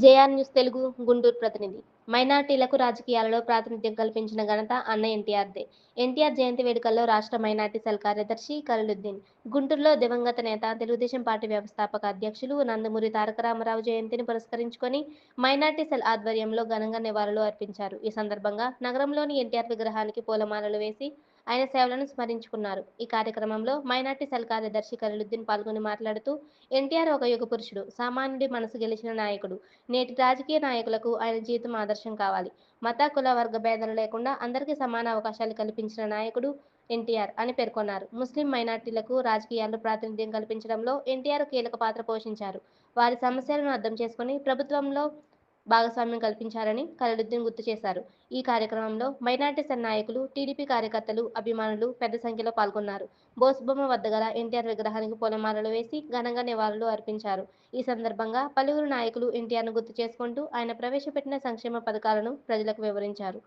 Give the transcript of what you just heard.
JR news Telugu Guntur ప్రతినిధి. మైనార్టీలకు రాజకీయాలలో ప్రాతినిధ్యం కల్పించిన ఘనత అన్న ఎన్టీఆర్దే ఎన్టీఆర్ జయంతి వేడుకల్లో రాష్ట్ర మైనార్టీ సెల్ కార్యదర్శి కలలుద్దీన్. గుంటూరులో దివంగత నేత తెలుగుదేశం పార్టీ వ్యవస్థాపక అధ్యక్షులు నందమూరి తారక రామారావు జయంతిని పురస్కరించుకొని మైనార్టీ సెల్ ఆధ్వర్యంలో ఘనంగా నివాళులు అర్పించారు. ఈ సందర్భంగా నగరంలోని ఎన్టీఆర్ విగ్రహానికి పూలమాలలు వేసి ఆయన సేవలను స్మరించుకున్నారు. ఈ కార్యక్రమంలో మైనార్టీ సెల్ కార్యదర్శి కలీలుద్దీన్ పాల్గొని మాట్లాడుతూ ఎన్టీఆర్ ఒక యుగ పురుషుడు సామాన్యుడి మనసు గెలిచిన నాయకుడు. నేటి రాజకీయ నాయకులకు ఆయన జీవితం ఆదర్శం కావాలి. మత కుల వర్గ భేదాలు లేకుండా అందరికీ సమాన అవకాశాలు కల్పించిన నాయకుడు ఎన్టీఆర్ అని పేర్కొన్నారు. ముస్లిం మైనార్టీలకు రాజకీయాల్లో ప్రాతినిధ్యం కల్పించడంలో ఎన్టీఆర్ కీలక పాత్ర పోషించారు. వారి సమస్యలను అర్థం చేసుకుని ప్రభుత్వంలో భాగస్వామ్యం కల్పించారని కలీలుద్దీన్ గుర్తు చేశారు. ఈ కార్యక్రమంలో మైనార్టీ నాయకులు టీడీపీ కార్యకర్తలు అభిమానులు పెద్ద సంఖ్యలో పాల్గొన్నారు. బోసుబొమ్మ వద్ద గల ఎన్టీఆర్ విగ్రహానికి పూలమాలలు వేసి ఘనంగా నివాళులు అర్పించారు. ఈ సందర్భంగా పలువురు నాయకులు ఎన్టీఆర్ను గుర్తు చేసుకుంటూ ఆయన ప్రవేశపెట్టిన సంక్షేమ పథకాలను ప్రజలకు వివరించారు.